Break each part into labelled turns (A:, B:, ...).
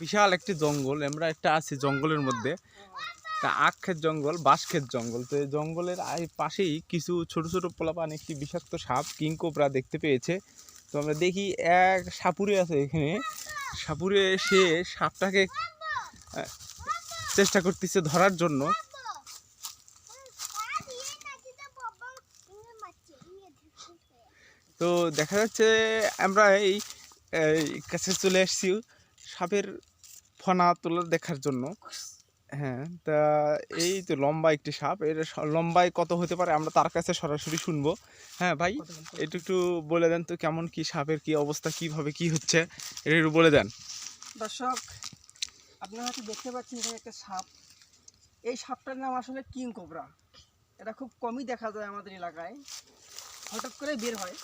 A: বিশাল একটি জঙ্গল, আমরা একটা আছি জঙ্গলের মধ্যে। তা আখ ক্ষেত জঙ্গল বাঁশ ক্ষেত জঙ্গল। তো এই জঙ্গলের পাশেই কিছু ছোট ছোট পোলাপান, একটি বিষাক্ত সাপ, কিংকোবরা দেখতে পেয়েছে। তো আমরা দেখি এক সাপুরে আছে এখানে। সাপুরে সে সাপটাকে চেষ্টা করতেছে ধরার জন্য। তো দেখা যাচ্ছে আমরা এই কাছে চলে এসেছি। সাপের ফনা তোলা দেখার জন্য। হ্যাঁ তা এই তো লম্বা একটি সাপ। এর লম্বায় কত হতে পারে আমরা তার কাছে সরাসরি শুনব। হ্যাঁ ভাই একটু একটু বলে দেন তো কেমন কি সাপের কি অবস্থা কীভাবে কি হচ্ছে? এটা একটু বলে দেন।
B: দর্শক আপনারা হয়তো দেখতে পাচ্ছেন এখানে একটা সাপ। এই সাপটার নাম আসলে কিং কোবরা। এটা খুব কমই দেখা যায় আমাদের এলাকায়। হঠাৎ করে বের হয়।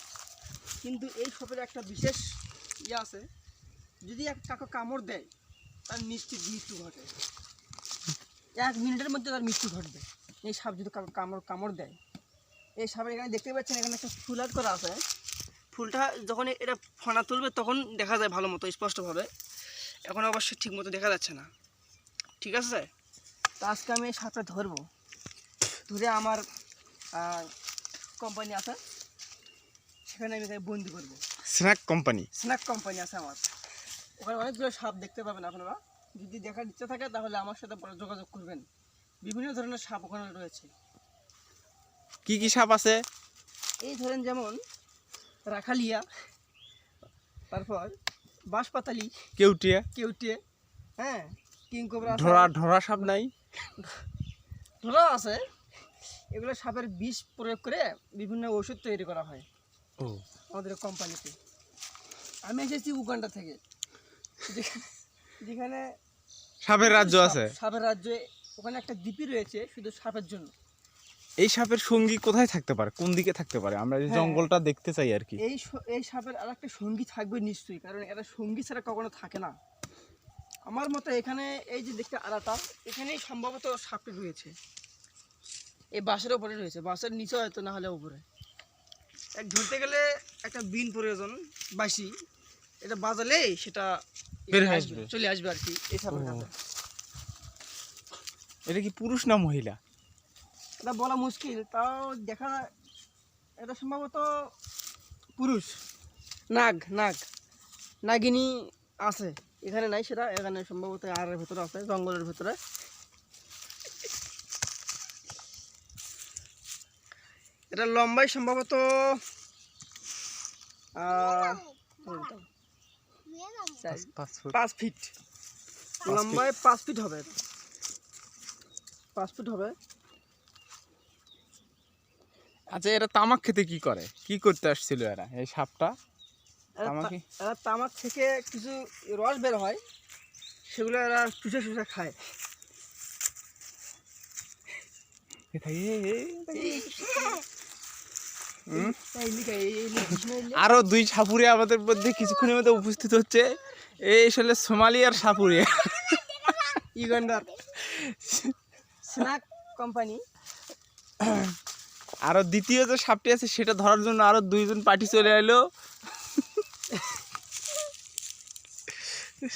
B: কিন্তু এই সাপের একটা বিশেষ ইয়ে আছে। যদি এক কাকু কামড় দেয় তার নিশ্চিত মৃত্যু ঘটে। এক মিনিটের মধ্যে তার মৃত্যু ঘটবে। এই সাপ যদি কাকু কামড় কামড় দেয় এই সাপের এখানে দেখতে পাচ্ছেন এখানে একটা ফুল আর্ট করা আছে। ফুলটা যখন এটা ফনা তুলবে তখন দেখা যায় ভালো মতো স্পষ্টভাবে। এখন অবশ্য ঠিক মতো দেখা যাচ্ছে না। ঠিক আছে? তো আজকে আমি এই সাপটা ধরবো। ধরে আমার কোম্পানি আছে। সেখানে আমি তাকে বন্দি করব।
A: স্ন্যাক কোম্পানি
B: স্ন্যাক কোম্পানি আছে আমার। ওখানে অনেকগুলো সাপ দেখতে পাবেন আপনারা। যদি দেখার ইচ্ছা থাকে তাহলে আমার সাথে যোগাযোগ করবেন। বিভিন্ন ধরনের সাপ ওখানে রয়েছে।
A: কি কি সাপ আছে?
B: এই ধরেন যেমন রাখালিয়া তারপর বাঁশপাতালি
A: কেউটিয়া।
B: কেউটিয়ে হ্যাঁ কিংকোবরা।
A: ঢোড়া ঢোড়া সাপ নাই?
B: ধরা আছে। এগুলো সাপের বিষ প্রয়োগ করে বিভিন্ন ওষুধ তৈরি করা হয়। আমাদের কোম্পানিতে আমি এসেছি উগান্ডা থেকে। যেখানে-
A: সাপের রাজ্য আছে?
B: সাপের রাজ্যে ওখানে একটা দ্বীপই রয়েছে শুধু সাপের জন্য।
A: এই সাপের সঙ্গী কোথায় থাকতে পারে? কোন দিকে থাকতে পারে? আমরা এই
B: হ্যাঁ।
A: জঙ্গলটা দেখতে চাই আর কি।
B: এই এই সাপের আর একটা সঙ্গী থাকবে নিশ্চয়ই কারণ এরা সঙ্গী ছাড়া কখনো থাকে না। আমার মতে এখানে এই যে দেখতে আলাটা এখানেই সম্ভবত সাপটি রয়েছে। এই বাঁশের ওপরে রয়েছে। বাঁশের নিচে হয়তো না হলে উপরে। এক ধরতে গেলে একটা বিন প্রয়োজন বাসি এটা বাজালে সেটা
A: বের হয়ে
B: আসবে,
A: আসবে।
B: চলে আসবে আর কি এই সাপের কাছে।
A: এটা কি পুরুষ না মহিলা?
B: এটা বলা মুশকিল তাও দেখা এটা সম্ভবত পুরুষ। নাগ নাগ। নাগিনী আছে এখানে নাই সেটা এখানে সম্ভবত আরের ভেতরে আছে জঙ্গলের ভেতরে। এটা লম্বাই সম্ভবত আহ, চার-
A: পাঁচ ফিট
B: ফিট। লম্বায় পাঁচ ফিট হবে পাঁচ ফিট হবে
A: আচ্ছা এরা তামাক খেতে কি করে কি করতে আসছিল এরা এই সাপটা
B: এরা
A: তামাকে
B: থেকে কিছু রস বের হয় সেগুলো এরা চুষে চুষে খায়? এই লিখা, এই- এই লিখা, কৃষ্ণ এই লিখা।
A: আরও দুই সাপুরে আমাদের মধ্যে কিছুক্ষণের মধ্যে উপস্থিত হচ্ছে। এই আসলে সোমালিয়ার সাপুরে।
B: ইউগান্ডার স্ন্যাক কোম্পানি।
A: আরও দ্বিতীয় যে সাপটি আছে সেটা ধরার জন্য আরও দুইজন পার্টি চলে এলো।